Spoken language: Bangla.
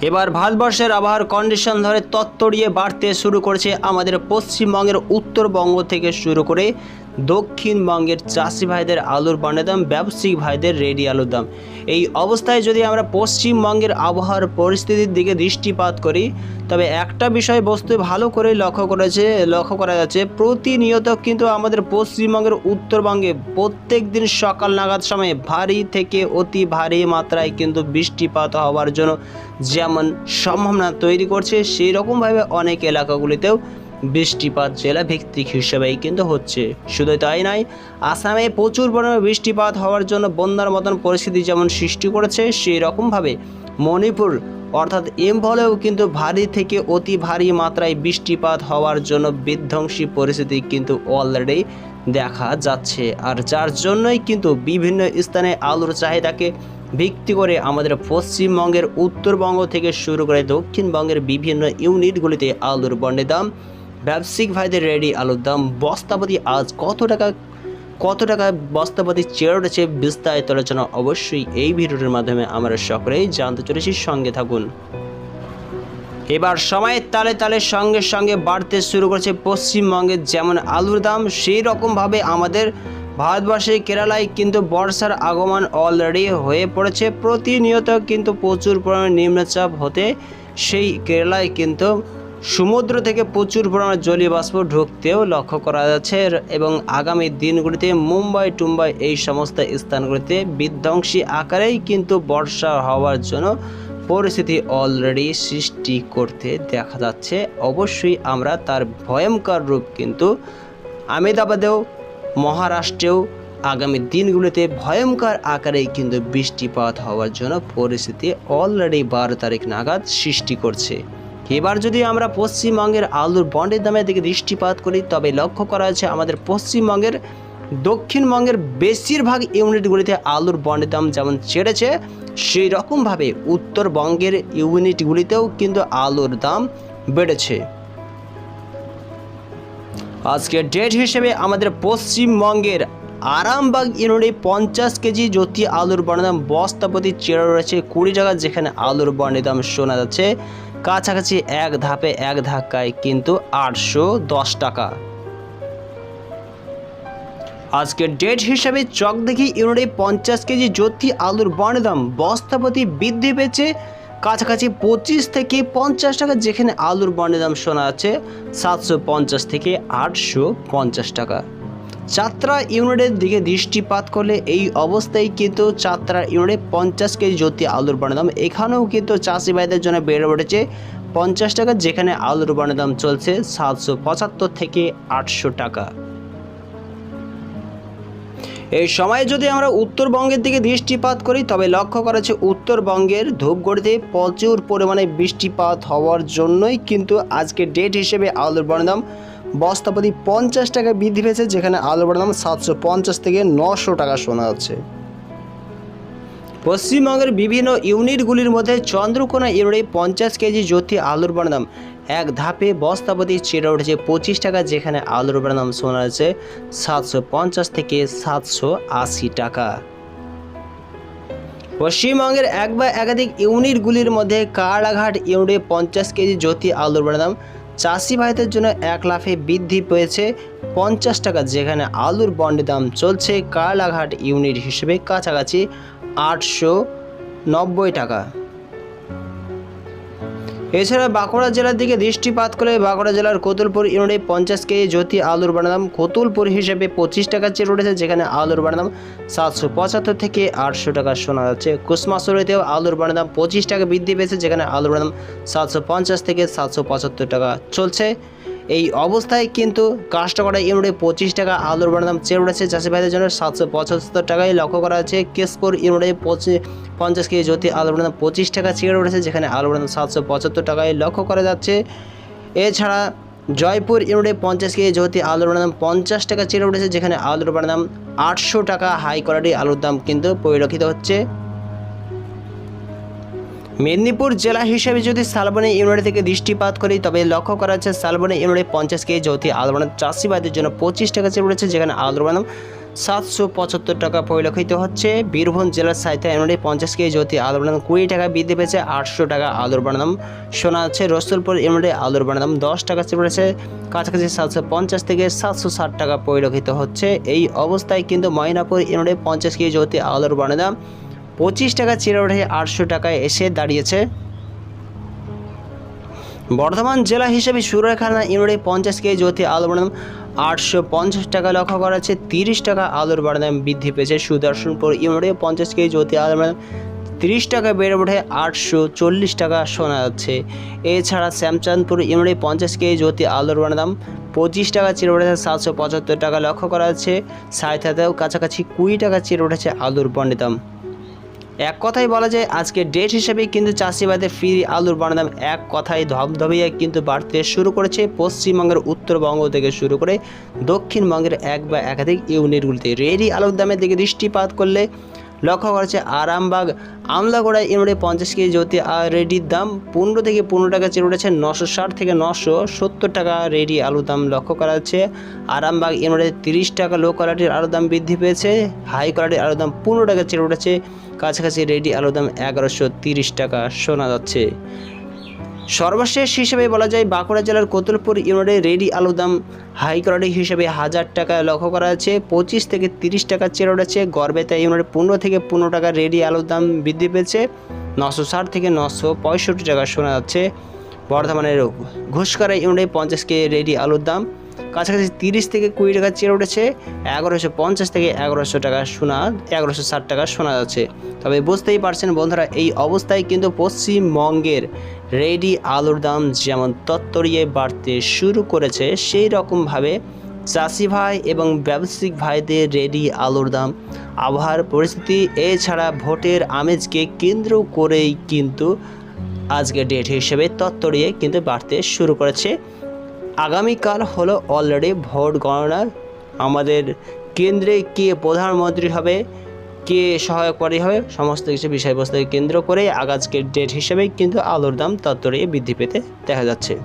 এবার ভারতবর্ষের আবহাওয়ার কন্ডিশন ধরে তত্তরিয়ে বাড়তে শুরু করেছে আমাদের পশ্চিমবঙ্গের উত্তরবঙ্গ থেকে শুরু করে দক্ষিণবঙ্গের চাষি ভাইদের আলুর বানের দাম, ব্যবসায়িক ভাইদের রেডি আলুর দাম। এই অবস্থায় যদি আমরা পশ্চিমবঙ্গের আবহাওয়ার পরিস্থিতির দিকে দৃষ্টিপাত করি, তবে একটা বিষয় বস্তু ভালো করে লক্ষ্য করেছে, লক্ষ্য করা যাচ্ছে, প্রতিনিয়ত কিন্তু আমাদের পশ্চিমবঙ্গের উত্তরবঙ্গে প্রত্যেক দিন সকাল নাগাদ সময়ে ভারী থেকে অতি ভারী মাত্রায় কিন্তু বৃষ্টিপাত হওয়ার জন্য যেমন সম্ভাবনা তৈরি করছে সেই রকমভাবে অনেক এলাকাগুলিতেও বৃষ্টিপাত জেলা ভিত্তিক হিসেবেই কিন্তু হচ্ছে। শুধু তাই নয়, আসামে প্রচুর পরিমাণে বৃষ্টিপাত হওয়ার জন্য বন্যার মতন পরিস্থিতি যেমন সৃষ্টি করেছে, সেই রকমভাবে মণিপুর অর্থাৎ ইম্ফলেও কিন্তু ভারী থেকে অতি ভারী মাত্রায় বৃষ্টিপাত হওয়ার জন্য বিধ্বংসী পরিস্থিতি কিন্তু অলরেডি দেখা যাচ্ছে। আর যার জন্যই কিন্তু বিভিন্ন স্থানে আলুর চাহিদাকে ভিত্তি করে আমাদের পশ্চিমবঙ্গের উত্তরবঙ্গ থেকে শুরু করে দক্ষিণবঙ্গের বিভিন্ন ইউনিটগুলিতে আলুর বন্ডের দাম ব্যবসায়িক ভাইদের রেডি আলুর দাম, বস্তাপতি আজ কত টাকা কত টাকা বস্তাপতি চেয়ার উঠেছে বিস্তারিত আলোচনা অবশ্যই এই ভিডিওটির মাধ্যমে আমরা সকলেই জানতে চলেছি, সঙ্গে থাকুন। এবার সময়ের তালে তালে সঙ্গে সঙ্গে বাড়তে শুরু করেছে পশ্চিমবঙ্গের যেমন আলুর দাম, সেই রকমভাবে আমাদের ভারতবর্ষের কেরালায় কিন্তু বর্ষার আগমন অলরেডি হয়ে পড়েছে। প্রতিনিয়ত কিন্তু প্রচুর পরিমাণে নিম্নচাপ হতে, সেই কেরালায় কিন্তু সমুদ্র থেকে প্রচুর পরিমাণে জলীয় বাষ্প ঢুকতেও লক্ষ্য করা যাচ্ছে এবং আগামী দিনগুলিতে মুম্বাই, টুম্বাই এই সমস্ত স্থানগুলিতে বিধ্বংসী আকারেই কিন্তু বর্ষা হওয়ার জন্য পরিস্থিতি অলরেডি সৃষ্টি করতে দেখা যাচ্ছে। অবশ্যই আমরা তার ভয়ঙ্কর রূপ কিন্তু আমেদাবাদেও মহারাষ্ট্রেও আগামী দিনগুলিতে ভয়ঙ্কর আকারেই কিন্তু বৃষ্টিপাত হওয়ার জন্য পরিস্থিতি অলরেডি বারো তারিখ নাগাদ সৃষ্টি করছে। এবার যদি আমরা পশ্চিমবঙ্গের আলুর বন্ডের দামের দিকে দৃষ্টিপাত করি, তবে লক্ষ্য করা আছে আমাদের পশ্চিমবঙ্গের দক্ষিণবঙ্গের বেশিরভাগ ইউনিটগুলিতে আলুর বন্ডের দাম যেমন ছেড়েছে, সেই রকমভাবে উত্তরবঙ্গের ইউনিটগুলিতেও কিন্তু আলুর দাম বেড়েছে। আজকের ডেট হিসেবে আমাদের পশ্চিমবঙ্গের আরামবাগ ইউনিটে পঞ্চাশ কেজি জ্যোতি আলুর বর্ণের দাম বস্তাপতি চেরা রয়েছে কুড়ি টাকা, যেখানে আলুর বর্ণের দাম শোনা যাচ্ছে। কাছাকাছি এক ধাপে এক ধাক্কায় কিন্তু আটশো দশ টাকা। আজকের ডেট হিসাবে চক দেখি ইউনিটে পঞ্চাশ কেজি জ্যোতি আলুর দাম। বস্তাপতি বৃদ্ধি পেয়েছে কাছাকাছি পঁচিশ থেকে পঞ্চাশ টাকা, যেখানে আলুর দাম শোনা যাচ্ছে সাতশো পঞ্চাশ থেকে আটশো পঞ্চাশ টাকা। যাত্রা ইউনিটের দিকে দৃষ্টিপাত করলে এই অবস্থায় কিন্তু চাত্রা ইউনিটে পঞ্চাশ কেজি জ্যোতি আলুর দাম এখানেও কিন্তু চাষি ভাইদের জন্য বেড়ে উঠেছে পঞ্চাশ টাকা, যেখানে আলুর দাম চলছে সাতশো পঁচাত্তর থেকে আটশো টাকা। এই সময়ে যদি আমরা উত্তরবঙ্গের দিকে দৃষ্টিপাত করি, তবে লক্ষ্য করা যাচ্ছে উত্তরবঙ্গের ধূপগড়িতে প্রচুর পরিমাণে বৃষ্টিপাত হওয়ার জন্যই কিন্তু আজকে ডেট হিসেবে আলুর দাম বস্তাপতি পঞ্চাশ টাকা বৃদ্ধি পেয়েছে, যেখানে আলুর দাম সাতশো পঞ্চাশ থেকে নশো টাকা শোনা যাচ্ছে। পশ্চিমবঙ্গের বিভিন্ন ইউনিটগুলির মধ্যে চন্দ্রকোনা ইউনিটে পঞ্চাশ কেজি জ্যোতি আলুর বানাম এক ধাপে বস্তাপতি চেড়ে উঠেছে পঁচিশ টাকা, যেখানে আলুর বানাম শোনা যাচ্ছে সাতশো পঞ্চাশ থেকে সাতশো আশি টাকা। পশ্চিমবঙ্গের এক বা একাধিক ইউনিটগুলির মধ্যে কারাঘাট ইউনিটে পঞ্চাশ কেজি জ্যোতি আলুর বানাম চাষি ভাইদের জন্য এক লাফে বৃদ্ধি পেয়েছে পঞ্চাশ টাকা, যেখানে আলুর বন্ডে দাম চলছে কালাঘাট ইউনিট হিসেবে কাছাকাছি আটশো নব্বই টাকা। এছাড়া বাঁকুড়া জেলার দিকে দৃষ্টিপাত করলে বাঁকুড়া জেলার কোতুলপুর ইউনিটে পঞ্চাশ কেজি জ্যোতি আলুর বানাদাম, কোতুলপুর হিসেবে পঁচিশ টাকার চেয়ে উঠেছে যেখানে আলুর বানাদাম সাতশো পঁচাত্তর থেকে আটশো টাকা শোনা যাচ্ছে। কুসমাসুরিতেও আলুর বানাদাম পঁচিশ টাকা বৃদ্ধি পেয়েছে, যেখানে আলুর বানাদাম সাতশো পঞ্চাশ থেকে সাতশো পঁচাত্তর টাকা চলছে। এই অবস্থায় কিন্তু কাস্টমার ইউনিটে পঁচিশ টাকা আলুর বানাদাম চেয়ে উঠেছে। চাষি ভাইদের জন্য সাতশো পঁচাত্তর টাকায় লক্ষ্য করা আছে কেশপুর ইউনিটে পঁচিশ পঞ্চাশ কেজি জ্যোতি আলুর বানাদাম পঁচিশ টাকা চেয়ে উঠেছে, যেখানে আলুর বানাদাম সাতশো পঁচাত্তর টাকায় লক্ষ্য করা যাচ্ছে। এছাড়া জয়পুর ইউনিটে পঞ্চাশ কেজি জ্যোতি আলুর বানাদাম পঞ্চাশ টাকা চেয়ে উঠেছে, যেখানে আলুর বানাদাম আটশো টাকা হাই কোয়ালিটি আলুর দাম কিন্তু পরিলক্ষিত হচ্ছে। মেদিনীপুর জেলা হিসেবে যদি শালবনী ইউনিট থেকে দৃষ্টিপাত করি, তবে লক্ষ্য করা যাচ্ছে শালবনী ইউনিটে পঞ্চাশ কেজি জ্যোতি আলবানাম চাষিবাদের জন্য পঁচিশ টাকা চেয়ে উঠেছে যেখানে আলবানাম সাতশো পঁচাত্তর টাকা পরিলক্ষিত হচ্ছে। বীরভূম জেলার সাহিত্য এমনি পঞ্চাশ কেজি জ্যোতি আলুর কুড়ি টাকা বৃদ্ধি পেয়েছে, আটশো টাকা আলুর শোনা যাচ্ছে রসুলপুর এমনি আলুর দশ টাকা চেপেছে কাছাকাছি সাতশো পঞ্চাশ থেকে সাতশো ষাট টাকা পরিলক্ষিত হচ্ছে। এই অবস্থায় কিন্তু ময়নাপুর এমনি পঞ্চাশ কেজি জ্যোতি আলুর পঁচিশ টাকা চিরে উঠে আটশো টাকায় এসে দাঁড়িয়েছে। বর্ধমান জেলা হিসেবে সুরেখানা ইউনিটে পঞ্চাশ কেজি জ্যোতি আলুর বাদাম আটশো পঞ্চাশ টাকা লক্ষ্য করা যাচ্ছে। তিরিশ টাকা আলুর বাদাম বৃদ্ধি পেয়েছে। সুদর্শনপুর ইউনিটে পঞ্চাশ কেজি জ্যোতি আলুর বাদাম তিরিশ টাকা বেড়ে ওঠে। আটশো চল্লিশ টাকা শোনা যাচ্ছে। এছাড়া শ্যামচাঁদপুর ইউনিটে পঞ্চাশ কেজি জ্যোতি আলুর বাদাম পঁচিশ টাকা চিরে উঠেছে। সাতশো পঁচাত্তর টাকা লক্ষ্য করা যাচ্ছে। সাহিত্যাতেও কাছাকাছি কুড়ি টাকা চিরে উঠেছে আলুর বন্ডের দাম এক কথাই বলা যায়, আজকে ডেট হিসেবে কিন্তু চাষিবাদের ফ্রি আলুর বানাদাম এক কথায় ধবধবিয়ে কিন্তু বাড়তে শুরু করেছে। পশ্চিমবঙ্গের উত্তরবঙ্গ থেকে শুরু করে দক্ষিণবঙ্গের এক বা একাধিক ইউনিটগুলিতে রেডি আলুর দামের দিকে দৃষ্টিপাত করলে লক্ষ্য করা হচ্ছে আরামবাগ আমলাগোড়া ইউনিটে পঞ্চাশ কেজি জ্যোতি রেডির দাম পনেরো থেকে পনেরো টাকা চেয়ে উঠেছে নশো ষাট থেকে নশো সত্তর টাকা রেডি আলুর দাম লক্ষ্য করা হচ্ছে আরামবাগ ইউনিটে তিরিশ টাকা লো কোয়ালিটির আলুর দাম বৃদ্ধি পেয়েছে। হাই কোয়ালিটির আলুর দাম পনেরো টাকা চেয়ে উঠেছে। কাছাকাছি রেডি আলুর দাম এগারোশো তিরিশ টাকা শোনা যাচ্ছে। সর্বশেষ হিসেবে বলা যায়, বাঁকুড়া জেলার কোতুলপুর ইউনিটে রেডি আলুর দাম হাই কোয়ালিটি হিসেবে হাজার টাকা লক্ষ্য করা আছে পঁচিশ থেকে তিরিশ টাকা চেয়ে উঠেছে গড়বেতা ইউনিটে পনেরো থেকে পনেরো টাকা রেডি আলুর দাম বৃদ্ধি পেয়েছে। নশো ষাট থেকে নশো পঁয়ষট্টি টাকা শোনা যাচ্ছে। বর্ধমানের ঘুষকারা ইউনিটে পঞ্চাশ কে রেডি আলুর দাম কাছাকাছি তিরিশ থেকে কুড়ি টাকা চেয়ে উঠেছে। এগারোশো পঞ্চাশ থেকে এগারোশো টাকা শোনা, এগারোশো ষাট টাকা শোনা যাচ্ছে। তবে বুঝতেই পারছেন বন্ধুরা, এই অবস্থায় কিন্তু পশ্চিমবঙ্গের রেডি আলুর দাম যেমন তত্তরিয়ে বাড়তে শুরু করেছে, সেই রকমভাবে চাষি ভাই এবং ব্যবসায়িক ভাইদের রেডি আলুর দাম, আবহাওয়ার পরিস্থিতি, এছাড়া ভোটের আমেজকে কেন্দ্র করেই কিন্তু আজকে ডেট হিসেবে তত্তরিয়ে কিন্তু বাড়তে শুরু করেছে। আগামীকাল হলো অলরেডি ভোট গণনা আমাদের কেন্দ্রে কে প্রধানমন্ত্রী হবে কে সহায়ক সহায়কারী হবে? সমস্ত কিছু বিষয়বস্তুকে কেন্দ্র করে আগাজকের ডেট হিসেবেই কিন্তু আলুর দাম তত্ত্বরে বৃদ্ধি পেতে দেখা যাচ্ছে।